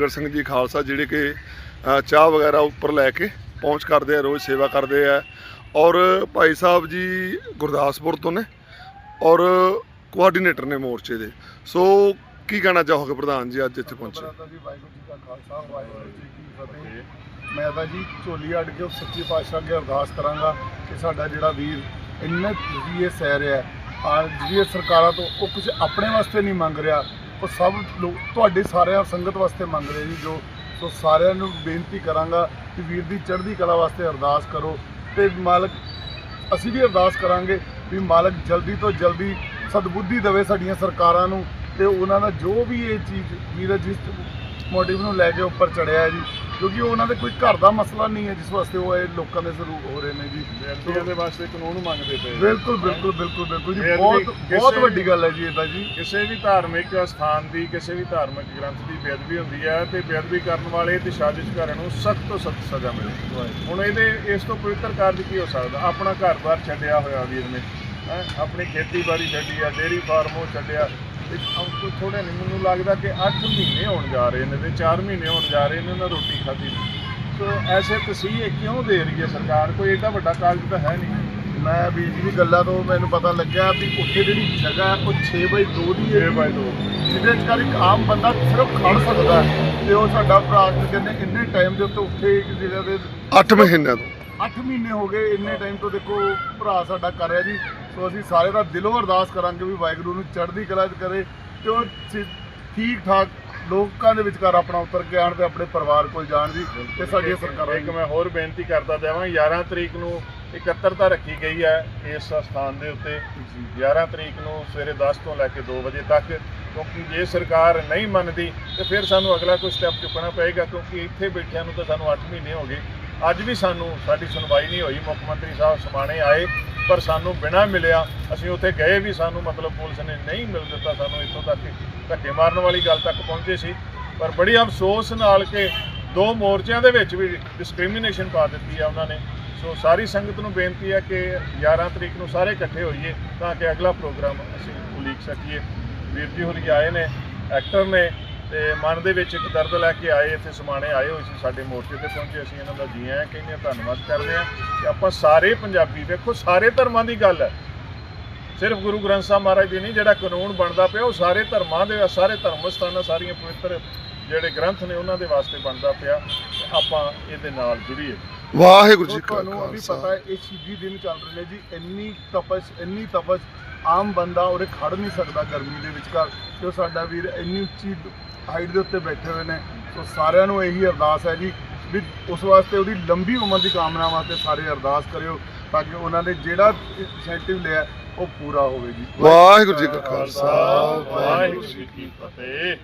ਨਗਰ ਸਿੰਘ ਜੀ ਖਾਲਸਾ ਜਿਹੜੇ ਕਿ ਚਾਹ ਵਗੈਰਾ ਉੱਪਰ ਲੈ ਕੇ ਪਹੁੰਚ ਕਰਦੇ ਆ, ਰੋਜ਼ ਸੇਵਾ ਕਰਦੇ ਆ। ਔਰ ਭਾਈ ਸਾਹਿਬ ਜੀ ਗੁਰਦਾਸਪੁਰ ਤੋਂ ਨੇ ਔਰ ਕੋਆਰਡੀਨੇਟਰ ਨੇ ਮੋਰਚੇ ਦੇ। ਸੋ ਕੀ ਕਹਿਣਾ ਚਾਹੋਗੇ ਪ੍ਰਧਾਨ ਜੀ ਅੱਜ ਇੱਥੇ ਪਹੁੰਚੇ? ਵਾਹਿਗੁਰੂ ਜੀ ਕਾ ਖਾਲਸਾ, ਵਾਹਿਗੁਰੂ ਜੀ ਕੀ ਫਤਿਹ। ਮੈਂ ਤਾਂ ਜੀ ਝੋਲੀ ਅੱਡ ਕੇ ਉਸ ਸੱਚੇ ਪਾਤਸ਼ਾਹ ਅੱਗੇ ਅਰਦਾਸ ਕਰਾਂਗਾ ਕਿ ਸਾਡਾ ਜਿਹੜਾ ਵੀਰ ਇੰਨੇ ਜੀ ਇਹ ਸਹਿ ਰਿਹਾ ਆ ਜਿਹੜੀ ਸਰਕਾਰਾਂ ਤੋਂ ਉਹ ਕੁਝ ਆਪਣੇ ਵਾਸਤੇ ਨਹੀਂ ਮੰਗ ਰਿਹਾ ਉਹ ਸਭ ਲੋਕ ਤੁਹਾਡੇ ਸਾਰਿਆਂ ਸੰਗਤ ਵਾਸਤੇ ਮੰਗ ਰਹੇ ਜੀ, ਜੋ ਸੋ ਸਾਰਿਆਂ ਨੂੰ ਬੇਨਤੀ ਕਰਾਂਗਾ ਕਿ ਵੀਰ ਦੀ ਚੜ੍ਹਦੀ ਕਲਾ ਵਾਸਤੇ ਅਰਦਾਸ ਕਰੋ ਤੇ ਮਾਲਕ ਅਸੀਂ ਵੀ ਅਰਦਾਸ ਕਰਾਂਗੇ ਵੀ ਮਾਲਕ ਜਲਦੀ ਤੋਂ ਜਲਦੀ ਸਦਬੁੱਧੀ ਦੇਵੇ ਸਾਡੀਆਂ ਸਰਕਾਰਾਂ ਨੂੰ ਤੇ ਉਹਨਾਂ ਦਾ ਜੋ ਵੀ ਇਹ ਚੀਜ਼ ਵੀਰ ਜਿਸ ਮੋਟਿਵ ਨੂੰ ਲੈ ਕੇ ਉੱਪਰ ਚੜਿਆ ਹੈ ਜੀ ਕਿਉਂਕਿ ਉਹਨਾਂ ਦੇ ਕੋਈ ਘਰ ਦਾ ਮਸਲਾ ਨਹੀਂ ਹੈ ਜਿਸ ਵਾਸਤੇ ਉਹ ਇਹ ਲੋਕਾਂ ਦੇ ਸਰੂਪ ਹੋ ਰਹੇ ਨੇ ਜੀ। ਦੇ ਵਾਸਤੇ ਕਾਨੂੰਨ ਮੰਗਦੇ ਪਏ ਬਿਲਕੁਲ ਬਿਲਕੁਲ ਬਿਲਕੁਲ ਬਿਲਕੁਲ ਜੀ। ਬਹੁਤ ਬਹੁਤ ਵੱਡੀ ਗੱਲ ਹੈ ਜੀ ਇਹ ਤਾਂ ਜੀ। ਕਿਸੇ ਵੀ ਧਾਰਮਿਕ ਸਥਾਨ ਦੀ ਕਿਸੇ ਵੀ ਧਾਰਮਿਕ ਗ੍ਰੰਥ ਦੀ ਬੇਅਦਬੀ ਹੁੰਦੀ ਹੈ ਤੇ ਬੇਅਦਬੀ ਕਰਨ ਵਾਲੇ ਤੇ ਸਾਜ਼ਿਸ਼ਕਾਰਾਂ ਨੂੰ ਸਖਤ ਤੋਂ ਸਖਤ ਸਜ਼ਾ ਮਿਲੇ। ਹੁਣ ਇਹਦੇ ਇਸ ਤੋਂ ਪਵਿੱਤਰ ਕਾਰਜ ਕੀ ਹੋ ਸਕਦਾ? ਆਪਣਾ ਘਰ-ਬਾਰ ਛੱਡਿਆ ਹੋਇਆ ਵੀਰ ਨੇ ਹੈਂ? ਆਪਣੀ ਖੇਤੀਬਾੜੀ ਛੱਡੀ ਆ ਡੇਰੀ ਫਾਰਮ ਉਹ ਛੱਡਿਆ। ਕੋਈ ਥੋੜੇ ਨਹੀਂ ਮੈਨੂੰ ਲੱਗਦਾ ਕਿ 8 ਮਹੀਨੇ ਹੋਣ ਜਾ ਰਹੇ ਨੇ ਤੇ 4 ਮਹੀਨੇ ਹੋਣ ਜਾ ਰਹੇ ਨੇ ਉਹਨਾਂ ਰੋਟੀ ਖਾਧੀ ਨੂੰ। ਸੋ ਐਸੇ ਤਸੀਹੇ ਕਿਉਂ ਦੇ ਰਹੀ ਹੈ ਸਰਕਾਰ? ਕੋਈ ਏਡਾ ਵੱਡਾ ਕਾਰਜ ਤਾਂ ਹੈ ਨਹੀਂ। ਮੈਂ ਵੀਰ ਜੀ ਦੀ ਗੱਲਾਂ ਤੋਂ ਮੈਨੂੰ ਪਤਾ ਲੱਗਿਆ ਵੀ ਉੱਥੇ ਜਿਹੜੀ ਜਗ੍ਹਾ ਹੈ ਉਹ 6 ਬਾਈ 2 ਦੀ ਹੈ। 6 ਬਾਈ 2 ਜਿਹਦੇ ਚ ਕਰ ਇੱਕ ਆਮ ਬੰਦਾ ਸਿਰਫ ਖੜ ਸਕਦਾ ਹੈ। ਤੇ ਉਹ ਸਾਡਾ ਭਰਾ ਕਹਿੰਦੇ ਇੰਨੇ ਟਾਈਮ ਦੇ ਉੱਤੇ ਉੱਥੇ ਇੱਕ ਜਿਹੜਾ ਦੇ 8 ਮਹੀਨਿਆਂ ਤੋਂ। 8 ਮਹੀਨੇ ਹੋ ਗਏ ਇੰਨੇ ਟਾਈਮ ਤੋਂ ਦੇਖੋ ਭਰਾ ਸਾਡਾ ਕਰ ਰਿਹਾ ਜੀ। ਸੋ ਅਸੀਂ ਸਾਰੇ ਦਾ ਦਿਲੋਂ ਅਰਦਾਸ ਕਰਾਂਗੇ ਵੀ ਵਾਹਿਗੁਰੂ ਨੂੰ ਚੜ੍ਹਦੀ ਕਲਾ 'ਚ ਕਰੇ ਤੇ ਉਹ ਠੀ- ਠੀਕ ਠਾਕ ਲੋਕਾਂ ਦੇ ਵਿਚਕਾਰ ਆਪਣਾ ਉਤਰ ਕੇ ਆਣ ਤੇ ਆਪਣੇ ਪਰਿਵਾਰ ਕੋਲ ਜਾਣ ਜੀ ਤੇ ਸਾਡੀਆਂ ਸਰਕਾਰਾਂ ਇੱਕ ਮੈਂ ਹੋਰ ਬੇਨਤੀ ਕਰਦਾ ਦੇਵਾਂ 11 ਤਰੀਕ ਨੂੰ ਇਕੱਤਰਤਾ ਰੱਖੀ ਗਈ ਹੈ ਇਸ ਸਥਾਨ ਦੇ ਉੱਤੇ। 11 ਤਰੀਕ ਨੂੰ ਸਵੇਰੇ 10 ਤੋਂ ਲੈ ਕੇ 2 ਵਜੇ ਤੱਕ ਕਿਉਂਕਿ ਜੇ ਸਰਕਾਰ ਨਹੀਂ ਮੰਨਦੀ ਤੇ ਫਿਰ ਸਾਨੂੰ ਅਗਲਾ ਕੋਈ ਸਟੈਪ ਚੁੱਕਣਾ ਪਏਗਾ ਕਿਉਂਕਿ ਇੱਥੇ ਬੈਠਿਆਂ ਨੂੰ ਤਾਂ ਸਾਨੂੰ 8 ਮਹੀਨੇ ਹੋ ਗਏ। ਅੱਜ ਵੀ ਸਾਨੂੰ ਸਾਡੀ ਸੁਣਵਾਈ ਨਹੀਂ ਹੋਈ ਮੁੱਖ ਮੰਤਰੀ ਸਾਹਿਬ ਸਮਾਣੇ ਆਏ। ਪਰ ਸਾਨੂੰ ਬਿਨਾਂ ਮਿਲਿਆ ਅਸੀਂ ਉੱਥੇ ਗਏ ਵੀ ਸਾਨੂੰ ਮਤਲਬ ਪੁਲਿਸ ਨੇ ਨਹੀਂ ਮਿਲ ਦਿੱਤਾ, ਸਾਨੂੰ ਇੱਥੋਂ ਤੱਕ ਧੱਕੇ ਮਾਰਨ ਵਾਲੀ ਗੱਲ ਤੱਕ ਪਹੁੰਚੇ ਸੀ। ਪਰ ਬੜੀ ਅਫਸੋਸ ਨਾਲ ਕਿ ਦੋ ਮੋਰਚਿਆਂ ਦੇ ਵਿੱਚ ਵੀ ਡਿਸਕ੍ਰਿਮੀਨੇਸ਼ਨ ਪਾ ਦਿੱਤੀ ਆ ਉਹਨਾਂ ਨੇ। ਸੋ ਸਾਰੀ ਸੰਗਤ ਨੂੰ ਬੇਨਤੀ ਹੈ ਕਿ 11 ਤਰੀਕ ਨੂੰ ਸਾਰੇ ਇਕੱਠੇ ਹੋਈਏ ਤਾਂ ਕਿ ਅਗਲਾ ਪ੍ਰੋਗਰਾਮ ਅਸੀਂ ਉਲੀਕ ਸਕੀਏ। ਵੀਰ ਜੀ ਹੋਰੀ ਆਏ ਨੇ ਐਕਟਰ ਨੇ ਤੇ ਮਨ ਦੇ ਵਿੱਚ ਇੱਕ ਦਰਦ ਲੈ ਕੇ ਆਏ ਇੱਥੇ ਸਮਾਣੇ ਆਏ ਹੋਏ ਸੀ ਸਾਡੇ ਮੋਰਚੇ ਤੇ ਪਹੁੰਚੇ ਅਸੀਂ ਇਹਨਾਂ ਦਾ ਜੀ ਆਇਆਂ ਕਹਿੰਦੇ ਧੰਨਵਾਦ ਕਰਦੇ ਹਾਂ ਕਿ ਆਪਾਂ ਸਾਰੇ ਪੰਜਾਬੀ ਵੇਖੋ ਸਾਰੇ ਧਰਮਾਂ ਦੀ ਗੱਲ ਹੈ। ਸਿਰਫ ਗੁਰੂ ਗ੍ਰੰਥ ਸਾਹਿਬ ਮਹਾਰਾਜ ਦੀ ਨਹੀਂ ਜਿਹੜਾ ਕਾਨੂੰਨ ਬਣਦਾ ਪਿਆ ਉਹ ਸਾਰੇ ਧਰਮਾਂ ਦੇ ਸਾਰੇ ਧਰਮ ਸਥਾਨਾਂ ਸਾਰੀਆਂ ਪਵਿੱਤਰ ਜਿਹੜੇ ਗ੍ਰੰਥ ਨੇ ਉਹਨਾਂ ਦੇ ਵਾਸਤੇ ਬਣਦਾ ਪਿਆ। ਆਪਾਂ ਇਹਦੇ ਨਾਲ ਜੁੜੀਏ। ਵਾਹਿਗੁਰੂ ਜੀ ਕਾ ਤੁਹਾਨੂੰ ਵੀ ਪਤਾ ਖਾਲਸਾ ਹੈ ਇਹ ਸ਼ਹੀਦੀ ਦਿਨ ਚੱਲ ਰਹੇ ਨੇ ਜੀ। ਇੰਨੀ ਤਪਸ਼ ਇੰਨੀ ਤਪਸ਼ ਆਮ ਬੰਦਾ ਉਰੇ ਖੜ ਨਹੀਂ ਸਕਦਾ ਗਰਮੀ ਦੇ ਵਿਚਕਾਰ। ਤੇ ਉਹ ਸਾਡਾ ਵੀਰ ਇੰਨੀ ਉੱਚੀ ਹਾਈਟ ਦੇ ਉੱਤੇ ਬੈਠੇ ਹੋਏ ਨੇ। ਸੋ ਸਾਰਿਆਂ ਨੂੰ ਇਹੀ ਅਰਦਾਸ ਹੈ ਜੀ ਵੀ ਉਸ ਵਾਸਤੇ ਉਹਦੀ ਲੰਬੀ ਉਮਰ ਦੀ ਕਾਮਨਾ ਵਾਸਤੇ ਸਾਰੇ ਅਰਦਾਸ ਕਰਿਓ ਤਾਂ ਕਿ ਉਹਨਾਂ ਨੇ ਜਿਹੜਾ ਇਨੀਸ਼ੀਏਟਿਵ ਲਿਆ ਉਹ ਪੂਰਾ ਹੋਵੇ ਜੀ। ਵਾਹਿਗੁਰੂ ਜੀ ਕਾ ਖਾਲਸਾ ਵਾਹਿਗੁਰੂ ਜੀ ਕੀ ਫਤਿਹ।